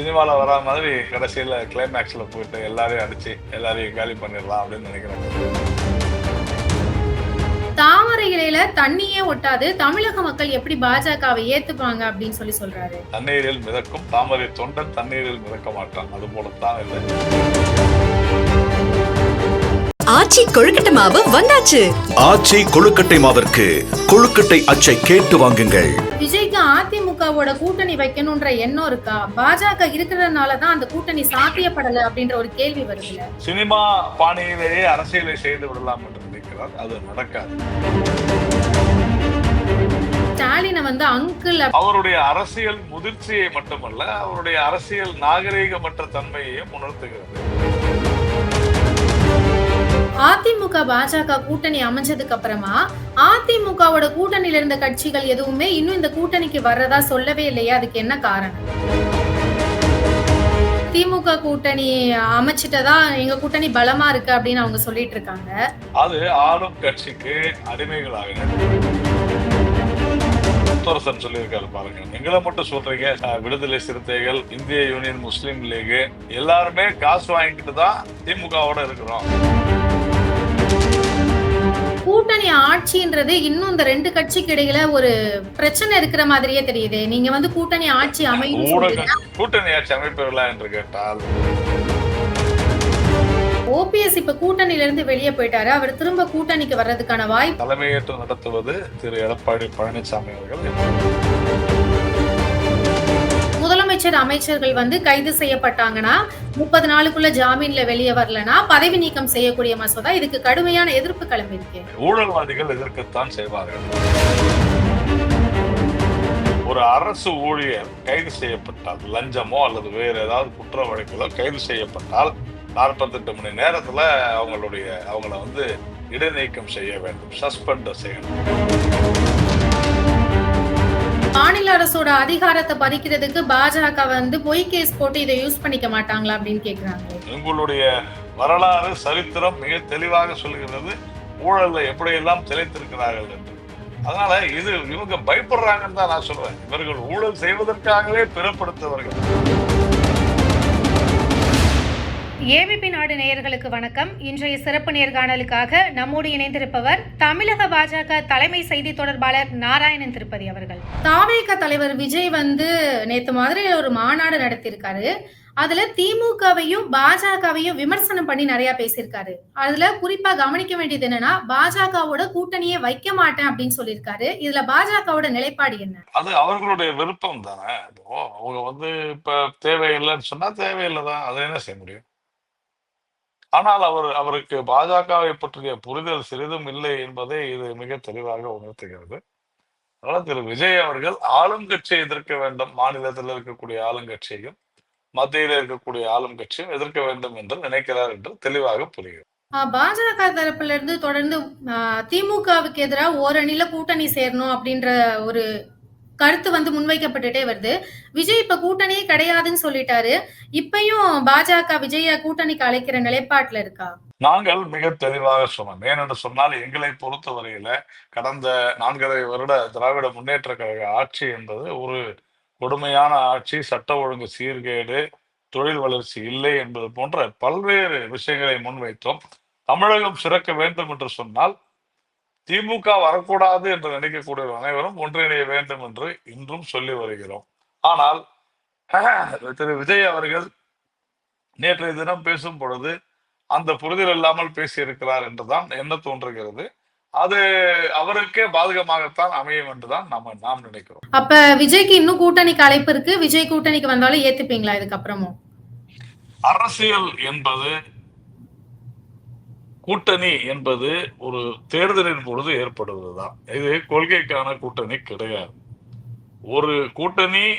சினிமால வரா மாதிரி கடைசியில கிளைமேக்ஸ்ல போயிட்டு எல்லாரையும் அடிச்சு எல்லாரையும் காலி பண்ணிடலாம் அப்படின்னு நினைக்கிறேன். தாமரை இலையில தண்ணியே ஒட்டாது. தமிழக மக்கள் எப்படி பாஜகவை ஏத்துப்பாங்க அப்படின்னு சொல்லி சொல்றாரு. தண்ணீரில் மிதக்கும். தாமரை தொண்டன் தண்ணீரில் மிதக்க மாட்டான். அது போலத்தான் இல்லை. ஆச்சி கொழுக்கட்டை மாவு வந்தாச்சு. ஆச்சி கொழுக்கட்டை மாவிற்கு கொழுக்கட்டை அச்சை கேட்டு வாங்குங்கள். விஜய்க்கு அதிமுகவோட கூட்டணி வைக்கணும்ன்ற எண்ணம் இருக்கா? பாஜக இருக்கிறதுனால தான் அந்த கூட்டணி சாத்தியப்படல அப்படின்ற ஒரு கேள்வி வருதுல சினிமா பாணியிலேயே அரசியலை செய்து விடலாம் என்று நினைக்கிறார். அது நடக்காது. ஸ்டாலினை வந்து அங்கிள் அவருடைய அரசியல் முதிர்ச்சியை மட்டுமல்ல அவருடைய அரசியல் நாகரீகமற்ற தன்மையையும் உணர்த்துகிறது. அதிமுக பாஜக கூட்டணி அமைஞ்சதுக்கு அப்புறமா அதிமுகவோட கூட்டணியில இருந்த கட்சிகள் எதுவுமே இன்னும் இந்த கூட்டணிக்கு வர்றதா சொல்லவே இல்லையா. அதுக்கு என்ன காரணம்? திமுக கூட்டணி அமைச்சிட்டதா எங்க கூட்டணி பலமா இருக்கு அப்படின்னு அவங்க சொல்லிட்டு இருக்காங்க. அது ஆளும் கட்சிக்கு அடிமைகளாக முத்தரசன் சொல்லியிருக்காரு பாருங்க. எங்களை மட்டும் சொல்றீங்க விடுதலை சிறுத்தைகள் இந்திய யூனியன் முஸ்லீம் லீக் எல்லாருமே காசு வாங்கிட்டு தான் திமுகவோட இருக்கிறோம். கூட்டணி ஆட்சின்றது இன்னும் இந்த ரெண்டு கட்சிக்கு இடையில ஒரு பிரச்சனை இருக்கிற மாதிரியே தெரியுது. நீங்க வந்து கூட்டணி ஆட்சி அமையும் கூட்டணி ஆட்சி அமைப்பீர்களா என்று கேட்டால். ஓபிஎஸ் இப்ப கூட்டணியில இருந்து வெளியே போயிட்டாரு. அவர் திரும்ப கூட்டணிக்கு வர்றதுக்கான வாய்ப்பு தலைமையேற்று நடத்துவது திரு எடப்பாடி பழனிசாமி அவர்கள். முதலமைச்சர் அமைச்சர்கள் வந்து கைது செய்யப்பட்டாங்கன்னா முப்பது நாளுக்குள்ள ஜாமீன்ல வெளியே வரலன்னா பதவி நீக்கம் செய்யக்கூடிய மசோதா இதுக்கு கடுமையான எதிர்ப்பு கிளம்பியிருக்கு. ஊழல்வாதிகள் எதிர்க்கத்தான் செய்வார்கள். ஒரு அரசு ஊழியர் கைது செய்யப்பட்டால் லஞ்சமோ அல்லது வேறு ஏதாவது குற்ற வழக்கிலோ கைது செய்யப்பட்டால் நாற்பத்தெட்டு மணி நேரத்துல அவங்களுடைய அவங்கள வந்து இடைநீக்கம் செய்ய வேண்டும் சஸ்பெண்ட் செய்யணும். மாநில அரசோட அதிகாரத்தை பறிக்கிறதுக்கு பாஜக வந்து பொய் கேஸ் போட்டு இதை யூஸ் பண்ணிக்க மாட்டாங்களா அப்படின்னு கேக்குறாங்க. உங்களுடைய வரலாறு சரித்திரம் மிக தெளிவாக சொல்கிறது ஊழல்ல எப்படியெல்லாம் திளைத்திருக்கிறார்கள் என்று. அதனால இது இவங்க பயப்படுறாங்கன்னு தான் நான் சொல்றேன். இவர்கள் ஊழல் செய்வதற்காகவே பிறப்படுத்தவர்கள். ஏவிபி நாடு நேயர்களுக்கு வணக்கம். இன்றைய சிறப்பு நேர்காணலுக்காக நம்மோடு இணைந்திருப்பவர் தமிழக பாஜக தலைமை செய்தி தொடர்பாளர் நாராயணன் திருப்பதி அவர்கள். தாவேக தலைவர் விஜய் வந்து நேத்து மதுரையில ஒரு மாநாடு நடத்தியிருக்காரு. அதுல திமுகவையும் பாஜகவையும் விமர்சனம் பண்ணி நிறைய பேசியிருக்காரு. அதுல குறிப்பா கவனிக்க வேண்டியது என்னன்னா பாஜகவோட கூட்டணியே வைக்க மாட்டேன் அப்படின்னு சொல்லியிருக்காரு. இதுல பாஜகவோட நிலைப்பாடு என்ன? அது அவர்களுடைய விருப்பம் தானே. அவங்க வந்து இப்ப தேவையில்லைன்னு சொன்னா தேவையில்லை தான் அதை என்ன செய்ய முடியும்? ஆனால் அவர் அவருக்கு பாஜகவை பற்றிய புரிதல் சிறிதும் இல்லை என்பதை இது மிக தெளிவாக உணர்த்துகிறது. அதனால திரு விஜய் அவர்கள் ஆளும் கட்சியை எதிர்க்க வேண்டும். மாநிலத்தில் இருக்கக்கூடிய ஆளுங்கட்சியையும் மத்தியில் இருக்கக்கூடிய ஆளும் கட்சியும் எதிர்க்க வேண்டும் என்று நினைக்கிறார் என்று தெளிவாக புரிகிறது. பாஜக தரப்புல இருந்து தொடர்ந்து திமுகவுக்கு எதிராக ஓரணில கூட்டணி சேரணும் அப்படின்ற ஒரு கருத்து வந்து முன்வைக்கப்பட்டுட்டே வருது. விஜய் இப்ப கூட்டணியே கிடையாதுன்னு சொல்லிட்டாரு. இப்பயும் பாஜக விஜய கூட்டணிக்கு அழைக்கிற நிலைப்பாட்டுல இருக்கா? நாங்கள் மிக தெளிவாக சொன்னோம். ஏனென்று சொன்னால் எங்களை பொறுத்தவரையில கடந்த நான்கரை வருட திராவிட முன்னேற்ற கழக ஆட்சி என்பது ஒரு கொடுமையான ஆட்சி சட்ட ஒழுங்கு சீர்கேடு தொழில் வளர்ச்சி இல்லை என்பது போன்ற பல்வேறு விஷயங்களை முன்வைத்தோம். தமிழகம் சிறக்க வேண்டும் என்று சொன்னால் திமுக வரக்கூடாது என்று நினைக்கக்கூடிய அனைவரும் ஒன்றிணைய வேண்டும் என்று இன்றும் சொல்லி வருகிறோம். ஆனால் திரு விஜய் அவர்கள் நேற்றைய தினம் பேசும் பொழுது அந்த புரிதல் இல்லாமல் பேசியிருக்கிறார் என்றுதான் என்ன தோன்றுகிறது. அது அவருக்கே பாதகமாகத்தான் அமையும் என்றுதான் நம்ம நாம் நினைக்கிறோம். அப்ப விஜய்க்கு இன்னும் கூட்டணிக்கு அழைப்பு இருக்கு. விஜய் கூட்டணிக்கு வந்தாலும் ஏத்துப்பீங்களா இதுக்கப்புறமும்? அரசியல் என்பது கூட்டணி என்பது ஒரு தேர்தலின் பொழுது ஏற்படுவது தான் இது கொள்கைக்கான கூட்டணி கிடையாது. ஒரு கூட்டணி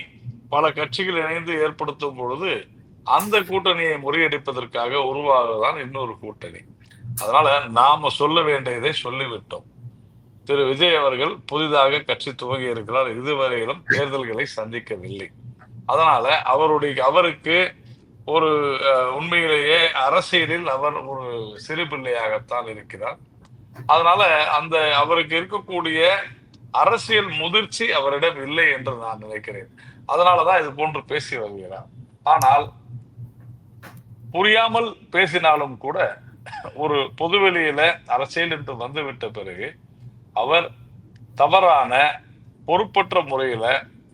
பல கட்சிகள் இணைந்து ஏற்படுத்தும் பொழுது அந்த கூட்டணியை முறியடிப்பதற்காக உருவாகதான் இன்னொரு கூட்டணி. அதனால நாம சொல்ல வேண்டியதை சொல்லிவிட்டோம். திரு விஜய் அவர்கள் புதிதாக கட்சி துவங்கி இருக்கிறார். இதுவரையிலும் தேர்தல்களை சந்திக்கவில்லை. அதனால அவருடைய அவருக்கு ஒரு அஹ், உண்மையிலேயே அரசியலில் அவர் ஒரு சிறு பிள்ளையாகத்தான் இருக்கிறார் அதனால அந்த அவருக்கு இருக்கக்கூடிய அரசியல் முதிர்ச்சி அவரிடம் இல்லை என்று நான் நினைக்கிறேன். அதனாலதான் இது போன்று பேசி வருகிறார். ஆனால் புரியாமல் பேசினாலும் கூட ஒரு பொதுவெளியில அரசியல் என்று வந்துவிட்ட பிறகு அவர் தவறான பொறுப்பற்ற முறையில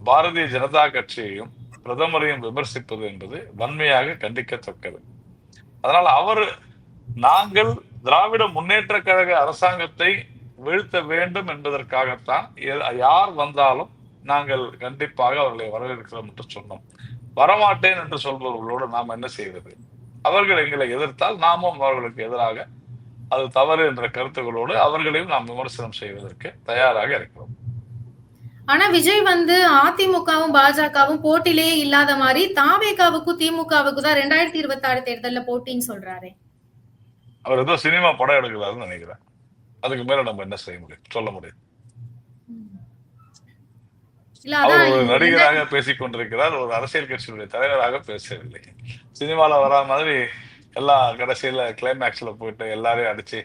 பாரதிய ஜனதா கட்சியையும் பிரதமரையும் விமர்சிப்பது என்பது வன்மையாக கண்டிக்கத்தக்கது. அதனால் அவர் நாங்கள் திராவிட முன்னேற்ற கழக அரசாங்கத்தை வீழ்த்த வேண்டும் என்பதற்காகத்தான் யார் வந்தாலும் நாங்கள் கண்டிப்பாக அவர்களை வரவேற்கிறோம் என்று சொன்னோம். வரமாட்டேன் என்று சொல்பவர்களோடு நாம் என்ன செய்வது? அவர்கள் எங்களை எதிர்த்தால் நாமும் அவர்களுக்கு எதிராக அது தவறு என்ற கருத்துக்களோடு அவர்களையும் நாம் விமர்சனம் செய்வதற்கு தயாராக இருக்கிறோம். ஆனா விஜய் வந்து அதிமுகவும் பாஜகவும் போட்டியிலேயே இல்லாத மாதிரி தாவேகாவுக்கும் திமுகவுக்கு தான் ரெண்டாயிரத்தி இருபத்தி ஆறு தேர்தல்ல போட்டின்னு சொல்றாரு. அவர் ஏதோ சினிமா படம் எடுக்கிறாருன்னு நினைக்கிறேன். அதுக்கு மேல நம்ம என்ன செய்ய முடியும்? சொல்ல முடியும். அவர் ஒரு நடிகராக பேசிக் கொண்டிருக்கிறார் ஒரு அரசியல் கட்சியினுடைய தலைவராக பேசவில்லை. சினிமால வரா மாதிரி எல்லா கடைசியில கிளைமேக்ஸ்ல போயிட்டு எல்லாரையும் அடிச்சு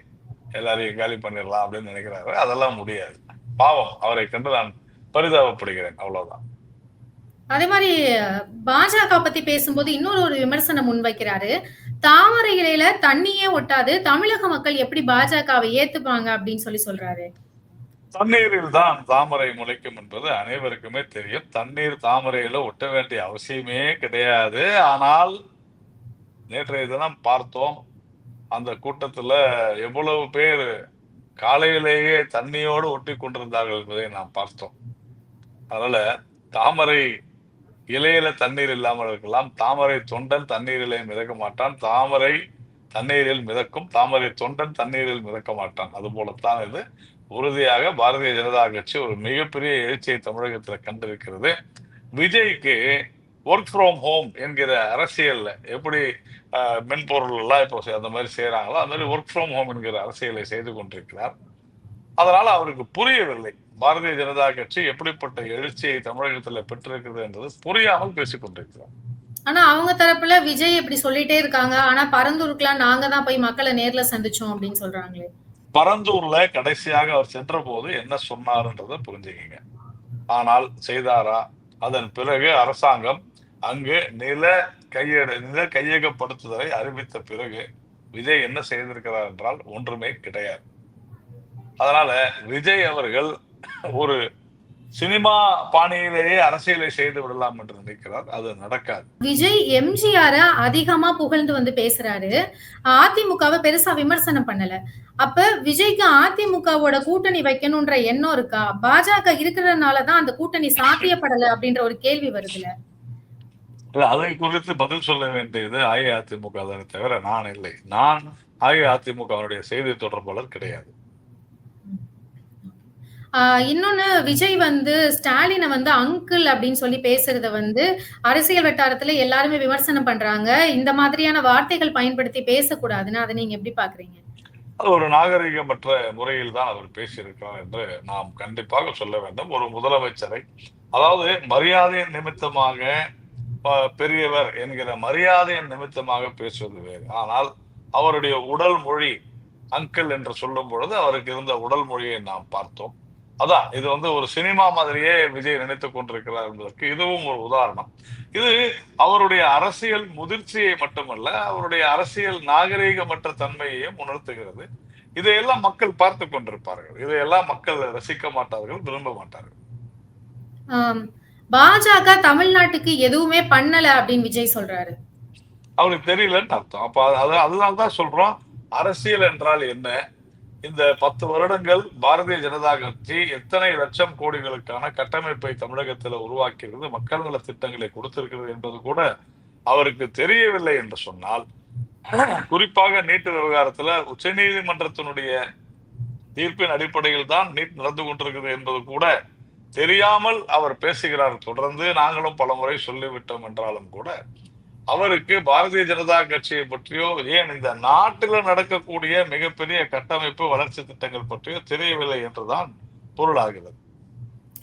எல்லாரையும் காலி பண்ணிடலாம் அப்படின்னு நினைக்கிறாரு. அதெல்லாம் முடியாது. பாவம் அவரை கண்டு நான் பரிதாபப்படுகிறேன். அவ்வளவுதான். அதே மாதிரி பாஜக பத்தி பேசும்போது இன்னொரு ஒரு விமர்சனம் முன்வைக்கிறாரு. தாமரை இலையில தண்ணியே ஒட்டாது தமிழக மக்கள் எப்படி பாஜகவை ஏத்துப்பாங்க அப்படின்னு சொல்லி சொல்றாரு. தண்ணீரில் தான் தாமரை முளைக்கும் என்பது அனைவருக்குமே தெரியும். தண்ணீர் தாமரையில ஒட்ட வேண்டிய அவசியமே கிடையாது. ஆனால் நேற்றைய தினம் பார்த்தோம் அந்த கூட்டத்துல எவ்வளவு பேர் காலையிலேயே தண்ணியோடு ஒட்டி கொண்டிருந்தார்கள் என்பதை நாம் பார்த்தோம். அதனால தாமரை இலையில தண்ணீர் இல்லாமல் இருக்கலாம். தாமரை தொண்டன் தண்ணீரிலே மிதக்க மாட்டான். தாமரை தண்ணீரில் மிதக்கும். தாமரை தொண்டன் தண்ணீரில் மிதக்க மாட்டான். அது போலத்தான் இது. உறுதியாக பாரதிய ஜனதா கட்சி ஒரு மிகப்பெரிய எழுச்சியை தமிழகத்தில் கண்டிருக்கிறது. விஜய்க்கு ஒர்க் ஃப்ரம் ஹோம் என்கிற அரசியலில் எப்படி மென்பொருள் எல்லாம் இப்போ அந்த மாதிரி செய்கிறாங்களோ அந்த மாதிரி ஒர்க் ஃப்ரம் ஹோம் என்கிற அரசியலை செய்து கொண்டிருக்கிறார். அதனால அவருக்கு புரியவில்லை. பாரதிய ஜனதா கட்சி எப்படிப்பட்ட எழுச்சியை தமிழகத்துல பெற்றிருக்கிறது என்பது புரியாமல் பேசிக் கொண்டிருக்கிறார். ஆனா அவங்க தரப்புல விஜய் இப்படி சொல்லிட்டே இருக்காங்க. ஆனா பரந்தூருக்குலாம் நாங்க தான் போய் மக்களை நேர்ல சந்திச்சோம் அப்படின்னு சொல்றாங்களே. பரந்தூர்ல கடைசியாக அவர் சென்ற போது என்ன சொன்னாருன்றதை புரிஞ்சுக்கிங்க. ஆனால் செய்தாரா? அதன் பிறகு அரசாங்கம் அங்கு நில கையெடு நில கையகப்படுத்துதலை அறிவித்த பிறகு விஜய் என்ன செய்திருக்கிறார் என்றால் ஒன்றுமே கிடையாது. அதனால விஜய் அவர்கள் ஒரு சினிமா பாணியிலேயே அரசியலை செய்து விடலாம் என்று நினைக்கிறார். அது நடக்காது. விஜய் எம்ஜிஆர அதிகமா புகழ்ந்து வந்து பேசுறாரு. அதிமுகவை பெருசா விமர்சனம் பண்ணல. அப்ப விஜய்க்கு அதிமுகவோட கூட்டணி வைக்கணும்ன்ற எண்ணம் இருக்கா? பாஜக இருக்கிறதுனாலதான் அந்த கூட்டணி சாத்தியப்படல அப்படின்ற ஒரு கேள்வி வருதுல. அதை குறித்து பதில் சொல்ல வேண்டியது அஇஅதிமுக தானே தவிர நான் இல்லை. நான் அஇஅதிமுகவினுடைய செய்தி தொடர்பாளர் கிடையாது. இன்னொன்னு விஜய் வந்து ஸ்டாலினை வந்து அங்கிள் அப்படின்னு சொல்லி பேசுறத வந்து அரசியல் வட்டாரத்துல எல்லாருமே விமர்சனம் பண்றாங்க. இந்த மாதிரியான வார்த்தைகள் பயன்படுத்தி பேசக்கூடாதுன்னு அதை நீங்க எப்படி பாக்குறீங்க? அது ஒரு நாகரிகமற்ற முறையில் தான் அவர் பேசியிருக்கிறார் என்று நாம் கண்டிப்பாக சொல்ல வேண்டும். ஒரு முதலமைச்சரை அதாவது மரியாதை நிமித்தமாக பெரியவர் என்கிற மரியாதையின் நிமித்தமாக பேசுவது வேறு. ஆனால் அவருடைய உடல் மொழி அங்கிள் என்று சொல்லும் பொழுது அவருக்கு இருந்த உடல் மொழியை நாம் பார்த்தோம். அதான் இது வந்து ஒரு சினிமா மாதிரியே விஜய் நினைத்துக் கொண்டிருக்கிறார் என்பதற்கு இதுவும் ஒரு உதாரணம். இது அவருடைய அரசியல் முதிர்ச்சியை மட்டுமல்ல அவருடைய அரசியல் நாகரீகமற்ற தன்மையையும் உணர்த்துகிறது. இதையெல்லாம் மக்கள் பார்த்து கொண்டிருப்பார்கள். இதையெல்லாம் மக்கள் ரசிக்க மாட்டார்கள் விரும்ப மாட்டார்கள். பாஜக தமிழ்நாட்டுக்கு எதுவுமே பண்ணல அப்படின்னு விஜய் சொல்றாரு. அவருக்கு தெரியலன்னு அர்த்தம். அப்ப அது அதனால தான் சொல்றோம். அரசியல் என்றால் என்ன? இந்த பத்து வருடங்கள் பாரதிய ஜனதா கட்சி எத்தனை லட்சம் கோடிகளுக்கான கட்டமைப்பை தமிழகத்தில் உருவாக்கியிருக்கிறது மக்கள் நல திட்டங்களை கொடுத்திருக்கிறது என்பது கூட அவருக்கு தெரியவில்லை என்று சொன்னால் குறிப்பாக நீட் விவகாரத்துல உச்ச நீதிமன்றத்தினுடைய தீர்ப்பின் அடிப்படையில் தான் நீட் நடந்து கொண்டிருக்கிறது என்பது கூட தெரியாமல் அவர் பேசுகிறார். தொடர்ந்து நாங்களும் பலமுறை சொல்லிவிட்டோம் என்றாலும் கூட அவருக்கு பாரதிய ஜனதா கட்சியை பற்றியோ ஏன் இந்த நாட்டில் நடக்கக்கூடிய மிகப்பெரிய கட்டமைப்பு வளர்ச்சி திட்டங்கள் பற்றியோ தெரியவில்லை என்றுதான் பொருளாகிறது.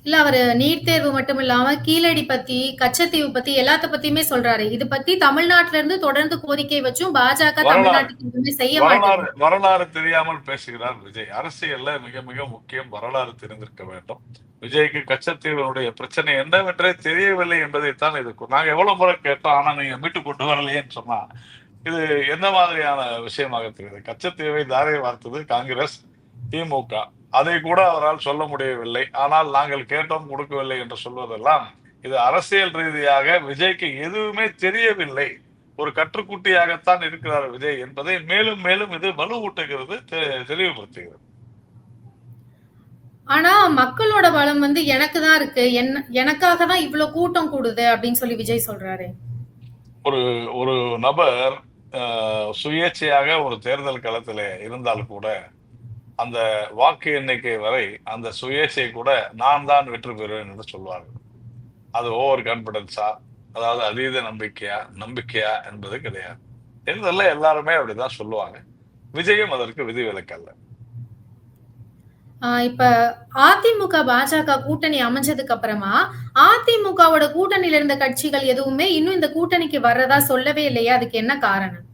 இல்ல அவரு நீட் தேர்வு மட்டும் இல்லாம கீழடி பத்தி கச்சத்தீவு பத்தி எல்லாத்த பத்தியுமே சொல்றாரு. இது பத்தி தமிழ்நாட்டுல இருந்து தொடர்ந்து கோரிக்கை வச்சும் பாஜக. தமிழ்நாட்டுக்கு செய்ய வரலாறு வரலாறு தெரியாமல் பேசுகிறார் விஜய். அரசியல்ல மிக மிக முக்கியம் வரலாறு தெரிந்திருக்க வேண்டும். விஜய்க்கு கச்சத்தீவனுடைய பிரச்சனை என்னவென்றே தெரியவில்லை என்பதைத்தான் இது நாங்க எவ்வளவு முறை கேட்டோம் ஆனா நீங்க மீட்டு கொண்டு வரலையேன்னு சொன்னா இது என்ன மாதிரியான விஷயமாக தெரியுது கச்சத்தீவை தாரை வார்த்தது காங்கிரஸ் திமுக. அதை கூட அவரால் சொல்ல முடியவில்லை. ஆனால் நாங்கள் கேட்டோம் கொடுக்கவில்லை என்று சொல்வதெல்லாம் இது அரசியல் ரீதியாக விஜய்க்கு எதுவுமே தெரியவில்லை. ஒரு கற்றுக்குட்டியாகத்தான் இருக்கிறார் விஜய் என்பதை மேலும் மேலும் இது வலுவூட்டுகிறது தெளிவுபடுத்துகிறது. ஆனா மக்களோட பலம் வந்து எனக்கு தான் இருக்கு. என்ன எனக்காக தான் இவ்வளவு கூட்டம் கூடுது அப்படின்னு சொல்லி விஜய் சொல்றாரு. ஒரு ஒரு நபர் சுயேட்சையாக ஒரு தேர்தல் களத்தில் இருந்தால் கூட அந்த வாக்கு எண்ணிக்கை வரை அந்த சுயேட்சை கூட நான் தான் வெற்றி பெறுவேன் என்று சொல்வார்கள். அது ஓவர் கான்பிடன்ஸா அதாவது அதீத நம்பிக்கையா? நம்பிக்கையா என்பது கிடையாது. தேர்தல்ல எல்லாருமே அப்படிதான் சொல்லுவாங்க. விஜயும் அதற்கு விதிவிலக்கல்ல ஆஹ் இப்ப அதிமுக பாஜக கூட்டணி அமைஞ்சதுக்கு அப்புறமா அதிமுகவோட கூட்டணியில இருந்த கட்சிகள் எதுவுமே இன்னும் இந்த கூட்டணிக்கு வர்றதா சொல்லவே இல்லையா. அதுக்கு என்ன காரணம்?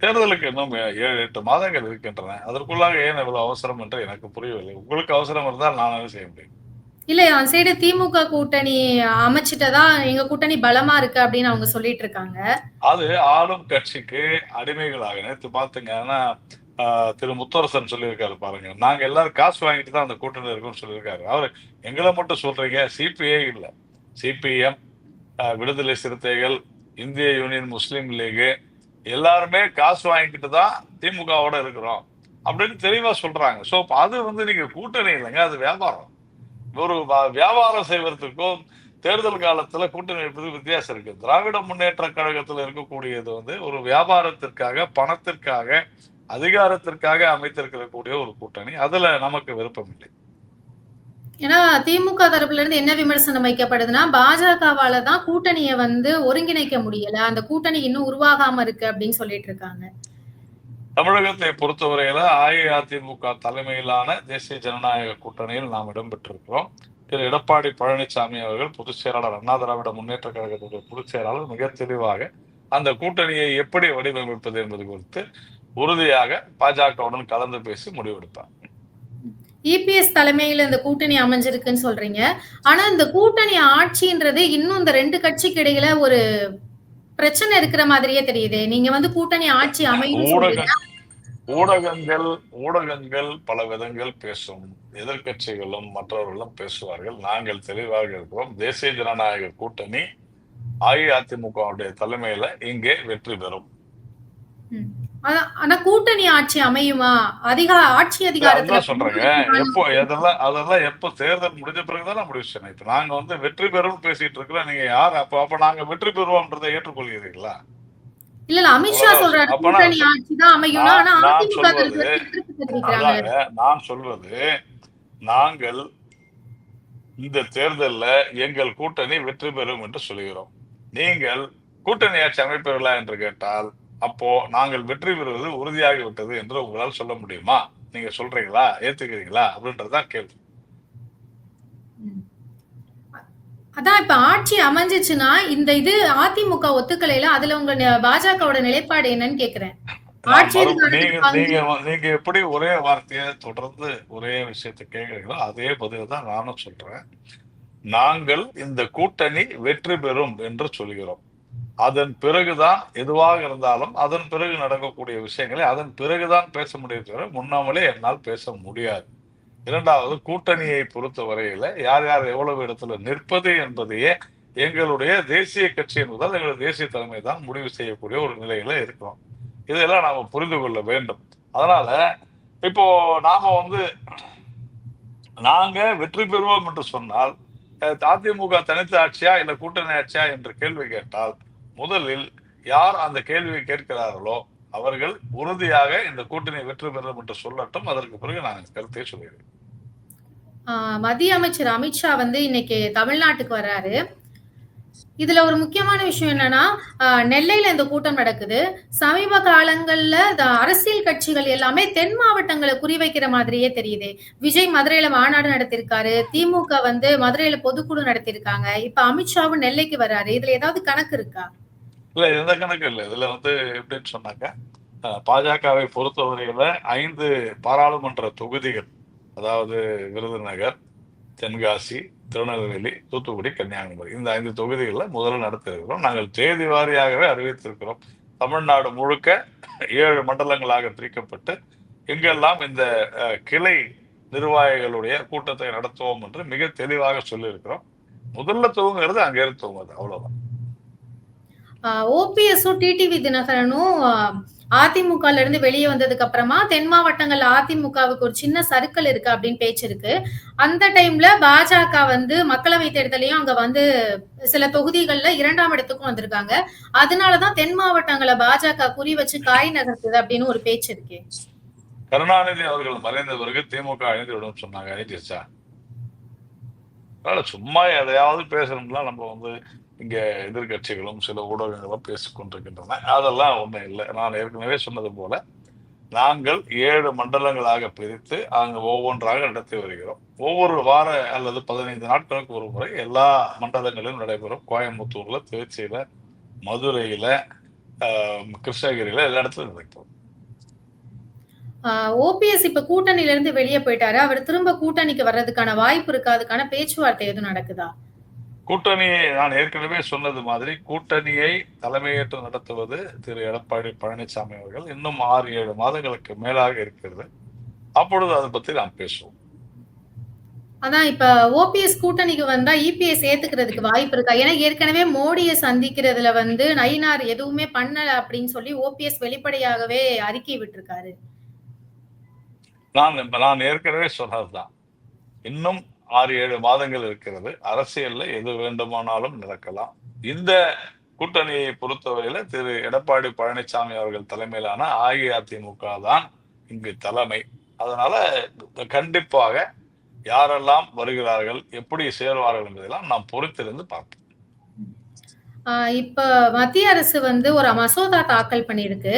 தேர்தலுக்கு இன்னும் ஏழு எட்டு மாதங்கள் இருக்கின்றன. அதற்குள்ளாக ஏன் இவ்வளவு அவசரம் என்று எனக்கு புரியவில்லை. உங்களுக்கு அவசரம் இருந்தால் நான் என்ன செய்ய முடியும்? இல்ல அந்த சைடு திமுக கூட்டணி அமைச்சிட்டதா? எங்க கூட்டணி பலமா இருக்கு அப்படின்னு அவங்க சொல்லிட்டு இருக்காங்க. அது ஆளும் கட்சிக்கு அடிமைகளாக நேற்று பாத்தீங்கன்னா திரு முத்தரசன் சொல்லியிருக்காரு பாருங்க. நாங்க எல்லாரும் காசு வாங்கிட்டு தான் அந்த கூட்டணி இருக்கோம்னு சொல்லியிருக்காரு. அவரு எங்களை மட்டும் சொல்றீங்க சிபிஐ இல்ல. சிபிஎம் விடுதலை சிறுத்தைகள் இந்திய யூனியன் முஸ்லீம் லீக் எல்லாருமே காசு வாங்கிட்டு தான் திமுகவோட இருக்கிறோம். அப்படின்னு தெளிவா சொல்றாங்க. ஸோ அது வந்து நீங்க கூட்டணி இல்லைங்க அது வியாபாரம். ஒரு வ- வியாபாரம் செய்வதற்கும் தேர்தல் காலத்துல கூட்டணி வைப்பது வித்தியாசம் இருக்கு. திராவிட முன்னேற்ற கழகத்துல இருக்கக்கூடியது வந்து ஒரு வியாபாரத்திற்காக பணத்திற்காக அதிகாரத்திற்காக அமைத்திருக்கக்கூடிய ஒரு கூட்டணி. அதுல நமக்கு விருப்பம் இல்லை ஏன்னா திமுக தரப்புல இருந்து என்ன விமர்சனம் வைக்கப்படுதுன்னா பாஜகவால தான் கூட்டணியை வந்து ஒருங்கிணைக்க முடியல. அந்த கூட்டணி இன்னும் உருவாகாம இருக்கு அப்படின்னு சொல்லிட்டு இருக்காங்க. தமிழகத்தை பொறுத்தவரையில அஇஅதிமுக தலைமையிலான தேசிய ஜனநாயக கூட்டணியில் நாம் இடம்பெற்றிருக்கிறோம். திரு. எடப்பாடி பழனிசாமி அவர்கள் பொதுச் செயலாளர் அண்ணா திராவிட முன்னேற்ற கழகத்துடைய பொதுச் செயலாளர் மிக தெளிவாக அந்த கூட்டணியை எப்படி வடிவமைப்பது என்பது குறித்து உறுதியாக பாஜகவுடன் கலந்து பேசி முடிவெடுப்பார் இபிஎஸ் தலைமையில இந்த கூட்டணி அமைஞ்சிருக்குன்னு சொல்றீங்க. ஆனா இந்த கூட்டணி ஆட்சின்றது இன்னும் இந்த ரெண்டு கட்சிக்கு இடையில ஒரு பிரச்சனை இருக்கிற மாதிரியே தெரியுது. நீங்க வந்து கூட்டணி ஆட்சி அமையும் ஊடக ஊடகங்கள் ஊடகங்கள் பல விதங்கள் பேசும். எதிர்க்கட்சிகளும் மற்றவர்களும் பேசுவார்கள். நாங்கள் தெளிவாக இருக்கிறோம். தேசிய ஜனநாயக கூட்டணி அஇஅதிமுகவுடைய தலைமையில இங்கே வெற்றி பெறும். ஆனா கூட்டணி ஆட்சி அமையுமா? அதிக ஆட்சி அதிகாரத்துல சொல்றேங்க. எப்போ அதெல்லாம் அதெல்லாம் எப்போ தேர்தல் முடிஞ்ச பிறகுதான் முடிவு செய்யணும். இப்ப நாங்க வந்து வெற்றி பெறும் பேசிட்டு இருக்கிறோம். நீங்க யார்? அப்ப அப்ப நாங்க வெற்றி பெறுவோம்ன்றதை ஏற்றுக்கொள்கிறீர்களா? இல்ல இல்ல அமித்ஷா சொல்றாரு கூட்டணி ஆட்சி தான் அமையும்னா ஆனா நான் சொல்வது நாங்கள் இந்த தேர்தல்ல எங்கள் கூட்டணி வெற்றி பெறும் என்று சொல்கிறோம். நீங்கள் கூட்டணி ஆட்சி அமைப்பீர்களா என்று கேட்டால் அப்போ நாங்கள் வெற்றி பெறுவது உறுதியாகி விட்டது என்று உங்களால் சொல்ல முடியுமா? நீங்க சொல்றீங்களா? ஏத்துக்கிறீங்களா? அப்படின்றதுதான் கேள்வி. அதான் இப்ப ஆட்சி அமைஞ்சிச்சுன்னா இந்த இது அதிமுக ஒத்துக்கலையில அதுல உங்க பாஜகவோட நிலைப்பாடு என்னன்னு கேக்குறேன். நீங்க எப்படி ஒரே வார்த்தையை தொடர்ந்து ஒரே விஷயத்தை கேட்கிறீங்களோ அதே பதில் தான் நானும் சொல்றேன். நாங்கள் இந்த கூட்டணி வெற்றி பெறும் என்று சொல்கிறோம். அதன் பிறகுதான் எதுவாக இருந்தாலும் அதன் பிறகு நடக்கக்கூடிய விஷயங்களை அதன் பிறகுதான் பேச முடியும் தவிர முன்னாமலே என்னால் பேச முடியாது. இரண்டாவது கூட்டணியை பொறுத்த வரையில யார் யார் எவ்வளவு இடத்துல நிற்பது என்பதையே எங்களுடைய தேசிய கட்சி என்பதால் எங்களுடைய தேசிய தலைமை தான் முடிவு செய்யக்கூடிய ஒரு நிலையில இருக்கிறோம். இதெல்லாம் நாம புரிந்து கொள்ள வேண்டும். அதனால இப்போ நாம வந்து நாங்க வெற்றி பெறுவோம் என்று சொன்னால் அதிமுக தனித்த ஆட்சியா இல்ல கூட்டணி ஆட்சியா என்று கேள்வி கேட்டால் முதலில் யார் அந்த கேள்வியை கேட்கிறார்களோ அவர்கள் உறுதியாக இந்த கூட்டணி வெற்றி பெறும் என்று சொல்லட்டும். அதற்கு பிறகு நான் கருத்தை சொல்கிறேன். ஆஹ் மத்திய அமைச்சர் அமித்ஷா வந்து இன்னைக்கு தமிழ்நாட்டுக்கு வர்றாரு. இதுல ஒரு முக்கியமான விஷயம் என்னன்னா நெல்லையில இந்த கூட்டம் நடக்குது. சமீப காலங்கள்ல இந்த அரசியல் கட்சிகள் எல்லாமே தென் மாவட்டங்களை குறிவைக்கிற மாதிரியே தெரியுது. விஜய் மதுரையில மாநாடு நடத்திருக்காரு. திமுக வந்து மதுரையில பொதுக்குழு நடத்திருக்காங்க. இப்ப அமித்ஷாவும் நெல்லைக்கு வர்றாரு. இதுல ஏதாவது கணக்கு இருக்கா? இல்ல எந்த கணக்கு இல்லை. இதுல வந்து எப்படின்னு சொன்னாக்க பாஜகவை பொறுத்தவரையில ஐந்து பாராளுமன்ற தொகுதிகள் அதாவது விருதுநகர் தென்காசி திருநெல்வேலி தூத்துக்குடி கன்னியாகுமரி இந்த ஐந்து தொகுதிகளில் முதல்ல நடத்திருக்கிறோம் நாங்கள் தேதி வாரியாகவே அறிவித்திருக்கிறோம். தமிழ்நாடு முழுக்க ஏழு மண்டலங்களாக பிரிக்கப்பட்டு எங்கெல்லாம் இந்த கிளை நிர்வாகிகளுடைய கூட்டத்தை நடத்துவோம் என்று மிக தெளிவாக சொல்லியிருக்கிறோம். முதல்ல துவங்குறது அங்கே துவங்குது அவ்வளோதான் ஓபிஎஸும் டிடிவி தினகரனும் அதிமுகல இருந்து வெளியே வந்ததுக்கு அப்புறமா தென் மாவட்டங்கள்ல அதிமுகவுக்கு ஒரு சின்ன சர்க்கிள் இருக்கு அப்படின்னு பேச்சு இருக்கு. அந்த டைம்ல பாஜக வந்து மக்களவை தேர்தலையும் அங்க வந்து சில தொகுதிகள்ல இரண்டாம் இடத்துக்கும் வந்திருக்காங்க. அதனாலதான் தென் மாவட்டங்களை பாஜக குறி வச்சு காய் நகர்த்துது அப்படின்னு ஒரு பேச்சு இருக்கு. கருணாநிதி அவர்கள் மறைந்த பிறகு திமுக அழிந்து விடும் சொன்னாங்க அழிஞ்சிருச்சா அதனால சும்மா எதையாவது பேசணும்னா நம்ம வந்து இங்க எதிர்க்கட்சிகளும் சில ஊடகங்களும் பேசிக்கொண்டிருக்கின்றன அதெல்லாம் ஒண்ணும் இல்லை. நான் ஏற்கனவே சொன்னது போல நாங்கள் ஏழு மண்டலங்களாக பிரித்து அங்கு ஒவ்வொன்றாக நடத்தி வருகிறோம். ஒவ்வொரு வார அல்லது பதினைந்து நாட்களுக்கு ஒரு முறை எல்லா மண்டலங்களிலும் நடைபெறும். கோயம்புத்தூர்ல திருச்சியில மதுரையில கிருஷ்ணகிரியில் கிருஷ்ணகிரியில எல்லா இடத்துலயும் நடக்கும். ஓபிஎஸ் இப்ப கூட்டணியில இருந்து வெளியே போயிட்டாரு. அவர் திரும்ப கூட்டணிக்கு வர்றதுக்கான வாய்ப்பு இருக்கா அதுக்கான பேச்சுவார்த்தை எதுவும் நடக்குதா? கூட்டணியை நான் ஏற்கனவே சொன்னது மாதிரி கூட்டணியை தலைமையேற்று நடத்துவது திரு எடப்பாடி பழனிசாமி அவர்கள் இன்னும் ஆறு ஏழு மாதங்களுக்கு மேலாக இருக்கிறது. அப்பொழுது அதை பத்தி நாம் பேசுவோம். அதான் இப்ப ஓபிஎஸ் கூட்டணிக்கு வந்தா இபிஎஸ் ஏத்துக்கிறதுக்கு வாய்ப்பு இருக்கா? ஏன்னா ஏற்கனவே மோடியை சந்திக்கிறதுல வந்து நயினார் எதுவுமே பண்ணல அப்படின்னு சொல்லி ஓபிஎஸ் வெளிப்படையாகவே அறிக்கை விட்டிருக்காரு. நான் நான் ஏற்கனவே சொன்னதுதான். இன்னும் ஆறு ஏழு மாதங்கள் இருக்கிறது. அரசியல்ல எது வேண்டுமானாலும் நடக்கலாம். இந்த கூட்டணியை பொறுத்தவரையில திரு. எடப்பாடி பழனிசாமி அவர்கள் தலைமையிலான அஇஅதிமுக தான் இங்கு தலைமை. அதனால கண்டிப்பாக யாரெல்லாம் வருகிறார்கள் எப்படி சேர்வார்கள் என்பதெல்லாம் நாம் பொறுத்திருந்து பார்ப்போம். இப்ப மத்திய அரசு வந்து ஒரு மசோதா தாக்கல் பண்ணியிருக்கு.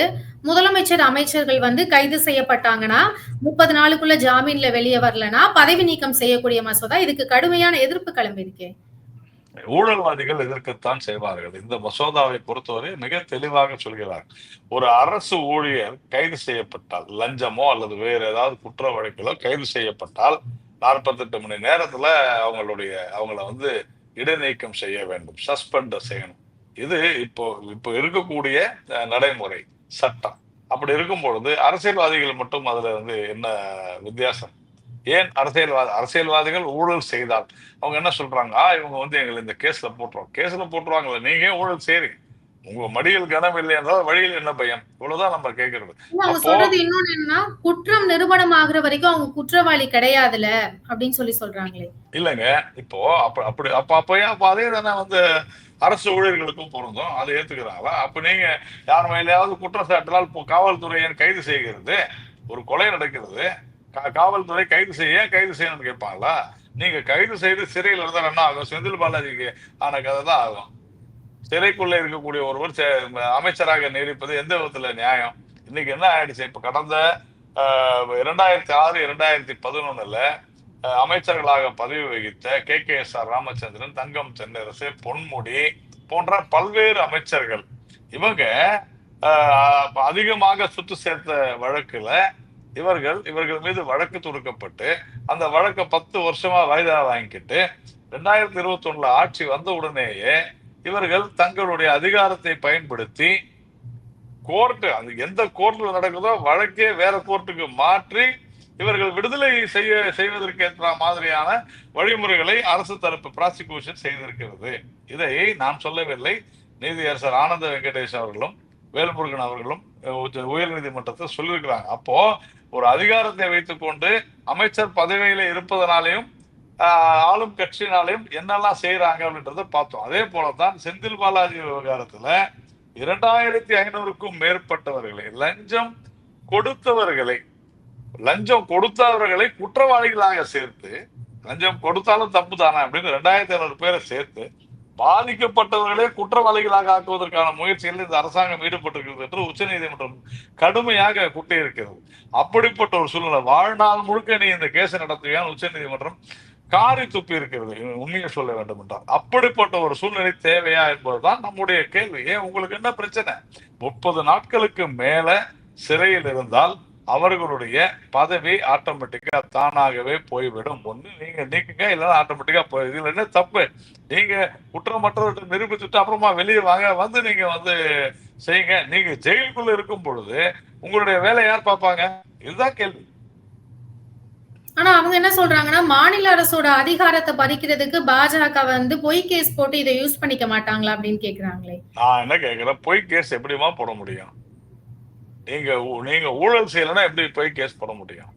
முதலமைச்சர் அமைச்சர்கள் வந்து கைது செய்யப்பட்டாங்கன்னா முப்பது நாளுக்குள்ள ஜாமீன்ல வெளியே வரலன்னா பதவி நீக்கம் செய்யக்கூடிய மசோதா. இதுக்கு கடுமையான எதிர்ப்பு கிளம்பி இருக்கே ஊழல்வாதிகள் எதிர்க்கத்தான் செய்வார்கள்? இந்த மசோதாவை பொறுத்தவரை மிக தெளிவாக சொல்கிறார். ஒரு அரசு ஊழியர் கைது செய்யப்பட்டால் லஞ்சமோ அல்லது வேறு ஏதாவது குற்ற வழக்கிலோ கைது செய்யப்பட்டால் நாற்பத்தெட்டு மணி நேரத்துல அவங்களுடைய அவங்கள வந்து இடைநீக்கம் செய்ய வேண்டும். சஸ்பெண்ட் செய்யணும். இது இப்போ இப்போ இருக்கக்கூடிய நடைமுறை சட்டம். அப்படி இருக்கும் பொழுது அரசியல்வாதிகள் மட்டும் அதுல வந்து என்ன வித்தியாசம்? ஏன் அரசியல்வாதி அரசியல்வாதிகள் ஊழல் செய்தால்? அவங்க என்ன சொல்றாங்க? ஆ இவங்க வந்து எங்களை இந்த கேஸ்ல போட்டுருவோம் கேஸ்ல போட்டுருவாங்களே நீங்க ஏன் ஊழல் செய்றீங்க? உங்க மடியில் கனம் இல்லை என்றால் வழியில் என்ன பயம்? இவ்வளவுதான் நம்ம கேட்கறது. இல்ல, அவங்க சொல்றது இன்னொன்னு என்னன்னா குற்றம் நிரூபணம் ஆகுற வரைக்கும் அவங்க குற்றவாளி கிடையாதுல அப்படின்னு சொல்லி சொல்றாங்களே. இல்லைங்க இப்போ அப்ப அப்படி அப்ப அப்ப ஏன் அப்ப அதே தானே வந்து அரசு ஊழியர்களுக்கும் பொருந்தும் அதை ஏத்துக்கிறாங்களா? அப்ப நீங்க யார் மேலேயாவது குற்றம் சாட்டினால் இப்போ காவல்துறை ஏன் கைது செய்கிறது ஒரு கொலை நடக்கிறது காவல்துறை கைது செய்ய கைது செய்யணும்னு கேட்பாங்களா? நீங்க கைது செய்து சிறையில் இருந்தால் என்ன ஆகும்? செந்தில் பாலாஜிக்கு ஆன கதை தான் ஆகும். சிறைக்குள்ள இருக்கக்கூடிய ஒருவர் சே- அமைச்சராக நீடிப்பது எந்த விதத்துல நியாயம்? இன்னைக்கு என்ன ஆயிடுச்சு? இப்ப கடந்த ஆஹ், இரண்டாயிரத்தி ஆறு இரண்டாயிரத்தி பதினொன்னுல அஹ் அமைச்சர்களாக பதவி வகித்த K. K. S. R. Ramachandran Thangam Thennarasu Ponmudi போன்ற பல்வேறு அமைச்சர்கள். இவங்க அதிகமாக சுத்து சேர்த்த வழக்குல இவர்கள் இவர்கள் மீது வழக்கு தொடுக்கப்பட்டு அந்த வழக்கை பத்து வருஷமா வாய்தா வாங்கிக்கிட்டு ரெண்டாயிரத்தி இருபத்தி ஒண்ணுல ஆட்சி வந்த உடனேயே இவர்கள் தங்களுடைய அதிகாரத்தை பயன்படுத்தி கோர்ட்டு அது எந்த கோர்ட்டில் நடக்குதோ வழக்கே வேற கோர்ட்டுக்கு மாற்றி இவர்கள் விடுதலை செய்ய செய்வதற்கு ஏற்ற மாதிரியான வழிமுறைகளை அரசு தரப்பு ப்ராசிக்யூஷன் செய்திருக்கிறது. இதை நான் சொல்லவில்லை. நீதியரசர் ஆனந்த வெங்கடேஷ் அவர்களும் வேல்முருகன் அவர்களும் உயர் நீதிமன்றத்தில் சொல்லியிருக்கிறாங்க. அப்போ ஒரு அதிகாரத்தை வைத்துக்கொண்டு அமைச்சர் பதவியில இருப்பதனாலையும் ஆளும் கட்சியினாலையும் என்னெல்லாம் செய்யறாங்க அப்படின்றத பார்த்தோம். அதே போலதான் செந்தில் பாலாஜி விவகாரத்துல இரண்டாயிரத்தி ஐநூறுக்கும் மேற்பட்டவர்களை லஞ்சம் கொடுத்தவர்களை லஞ்சம் கொடுத்தவர்களை குற்றவாளிகளாக சேர்த்து லஞ்சம் கொடுத்தாலும் தப்பு தானே அப்படின்னு ரெண்டாயிரத்தி ஐநூறு பேரை சேர்த்து பாதிக்கப்பட்டவர்களே குற்றவாளிகளாக ஆக்குவதற்கான முயற்சியில் இந்த அரசாங்கம் ஈடுபட்டிருக்கிறது என்று உச்சநீதிமன்றம் கடுமையாக குட்டியிருக்கிறது. அப்படிப்பட்ட ஒரு சூழ்நிலை. வாழ்நாள் முழுக்க நீ இந்த கேஸ் நடத்துவியான் உச்சநீதிமன்றம் காரி துப்பி இருக்கிறது. உண்மையை சொல்ல வேண்டும் என்றால் அப்படிப்பட்ட ஒரு சூழ்நிலை தேவையா என்பதுதான் நம்முடைய கேள்வி. ஏன்? உங்களுக்கு என்ன பிரச்சனை? முப்பது நாட்களுக்கு மேல சிறையில் இருந்தால் அவர்களுடைய பதவி ஆட்டோமேட்டிக்கா தானாகவே போய்விடும். ஒண்ணு நீங்க நீக்குங்க இல்லைன்னா ஆட்டோமேட்டிக்கா போய் இதுல என்ன தப்பு? நீங்க குற்றமற்றவர்கிட்ட நிரூபிச்சுட்டு அப்புறமா வெளியே வாங்க வந்து நீங்க வந்து செய்யுங்க. நீங்க ஜெயிலுக்குள்ள இருக்கும் பொழுது உங்களுடைய வேலை யார் பார்ப்பாங்க? இதுதான் கேள்வி. ஆனா அவங்க என்ன சொல்றாங்கன்னா மாநில அரசோட அதிகாரத்தை பறிக்கிறதுக்கு பாஜக வந்து பொய் கேஸ் போட்டு இதை யூஸ் பண்ணிக்க மாட்டாங்களா அப்படின்னு கேக்குறாங்களே. நான் என்ன கேக்குறேன்? பொய் கேஸ் எப்படிமா போட முடியும்? நீங்க நீங்க ஊழல் செய்யலன்னா எப்படி பொய் கேஸ் போட முடியும்?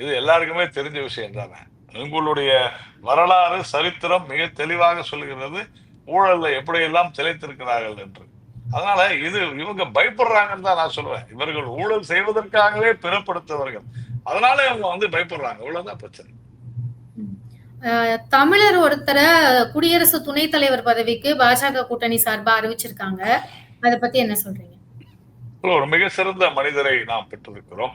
இது எல்லாருக்குமே தெரிஞ்ச விஷயம் தானே. உங்களுடைய வரலாறு சரித்திரம் மிக தெளிவாக சொல்கிறது ஊழல்ல எப்படியெல்லாம் திளைத்திருக்கிறார்கள் என்று. அதனால இது இவங்க பயப்படுறாங்கன்னு தான் நான் சொல்லுவேன். இவர்கள் ஊழல் செய்வதற்காகவே பிறப்படுத்தவர்கள். அதனால இவங்க வந்து பயப்படுறாங்க. இவ்வளவுதான் பிரச்சனை. தமிழர் ஒருத்தரை குடியரசு துணைத் தலைவர் பதவிக்கு பாஜக கூட்டணி சார்பா அறிவிச்சிருக்காங்க. அத பத்தி என்ன சொல்றீங்க? ஒரு மிக சிறந்த மனிதரை நாம் பெற்றிருக்கிறோம்.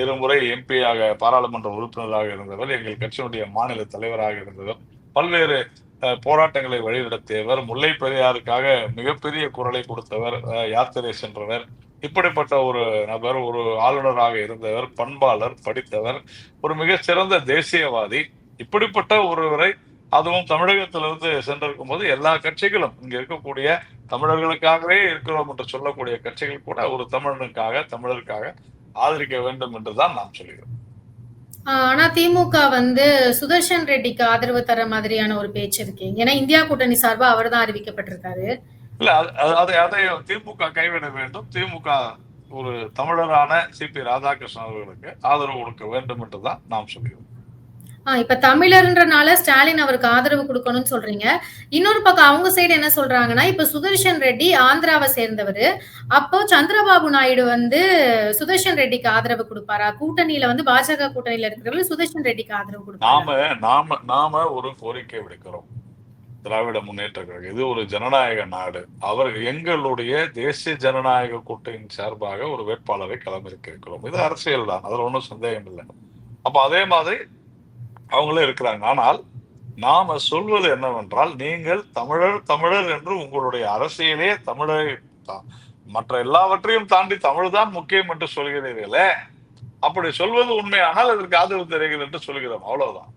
இருமுறை எம்பியாக பாராளுமன்ற உறுப்பினராக இருந்தவர் எங்கள் கட்சியினுடைய மாநில தலைவராக இருந்தவர் பல்வேறு போராட்டங்களை வழிநடத்தியவர் முல்லை பெரியாருக்காக மிகப்பெரிய குரலை கொடுத்தவர் யாத்திரை சென்றவர் இப்படிப்பட்ட ஒரு நபர் ஒரு ஆளுநராக இருந்தவர் பண்பாளர் படித்தவர் ஒரு மிக சிறந்த தேசியவாதி இப்படிப்பட்ட ஒருவரை அதுவும் தமிழகத்திலிருந்து சென்றிருக்கும் போது எல்லா கட்சிகளும் இங்க இருக்கக்கூடிய தமிழர்களுக்காகவே இருக்கிறோம் என்று சொல்லக்கூடிய கட்சிகள் கூட ஒரு தமிழனுக்காக தமிழருக்காக ஆதரிக்க வேண்டும் என்றுதான் நாம் சொல்கிறோம். ஆஹ் ஆனா திமுக வந்து சுதர்ஷன் ரெட்டிக்கு ஆதரவு தர மாதிரியான ஒரு பேச்சு இருக்கு. ஏன்னா இந்தியா கூட்டணி சார்பா அவர் தான் அறிவிக்கப்பட்டிருக்காரு. இல்ல அது- அது- அதை அதை திமுக கைவிட வேண்டும். திமுக ஒரு தமிழரான சி. பி. ராதாகிருஷ்ணன் அவர்களுக்கு ஆதரவு கொடுக்க வேண்டும் என்றுதான் நாம் சொல்கிறோம். இப்ப தமிழர்ன்றனால ஸ்டாலின் அவருக்கு ஆதரவு கொடுக்கணும்னு சொல்றீங்க. இன்னொரு பக்கம் அவங்க சைடு என்ன சொல்றாங்கன்னா இப்ப சுதர்ஷன் ரெட்டி ஆந்திராவை சேர்ந்தவர். அப்போ சந்திரபாபு நாயுடு வந்து சுதர்ஷன் ரெட்டிக்கு ஆதரவு கொடுப்பாரா? கூட்டணியில வந்து பாஜக கூட்டணியில இருக்கிறவர் சுதர்ஷன் ரெட்டிக்கு ஆதரவு கொடுப்பாரா? நாம நாம நாம ஒரு கோரிக்கை விடுக்கிறோம். திராவிட முன்னேற்ற கழகம். இது ஒரு ஜனநாயக நாடு. அவர் எங்களுடைய தேசிய ஜனநாயக கூட்டணியின் சார்பாக ஒரு வேட்பாளரை களமிறக்க இது அரசியல் தான். அதுல ஒன்றும் சந்தேகம் இல்லை. அப்போ அதே மாதிரி அவங்களும் இருக்கிறாங்க. ஆனால் நாம சொல்வது என்னவென்றால் நீங்கள் தமிழர் தமிழர் என்று உங்களுடைய அரசியலே தமிழை மற்ற எல்லாவற்றையும் தாண்டி தமிழ் தான் முக்கியம் என்று சொல்கிறீர்களே. அப்படி சொல்வது உண்மையானால் அதற்கு ஆதரவு தெரிகிறது என்று சொல்கிறோம். அவ்வளவுதான்.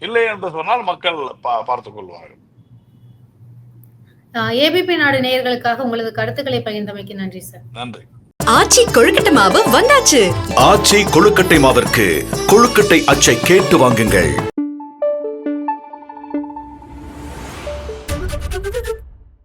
இல்லை என்று சொன்னால் மக்கள் பா- பார்த்துக் கொள்வார்கள். ஏபிபி நாடு நேயர்களுக்காக உங்களது கருத்துக்களை பகிர்ந்தமைக்கு நன்றி சார். நன்றி. ஆச்சி கொழுக்கட்டை மாவு வந்தாச்சு. ஆச்சி கொழுக்கட்டை மாவிற்கு கொழுக்கட்டை அச்சை கேட்டு வாங்குங்கள்.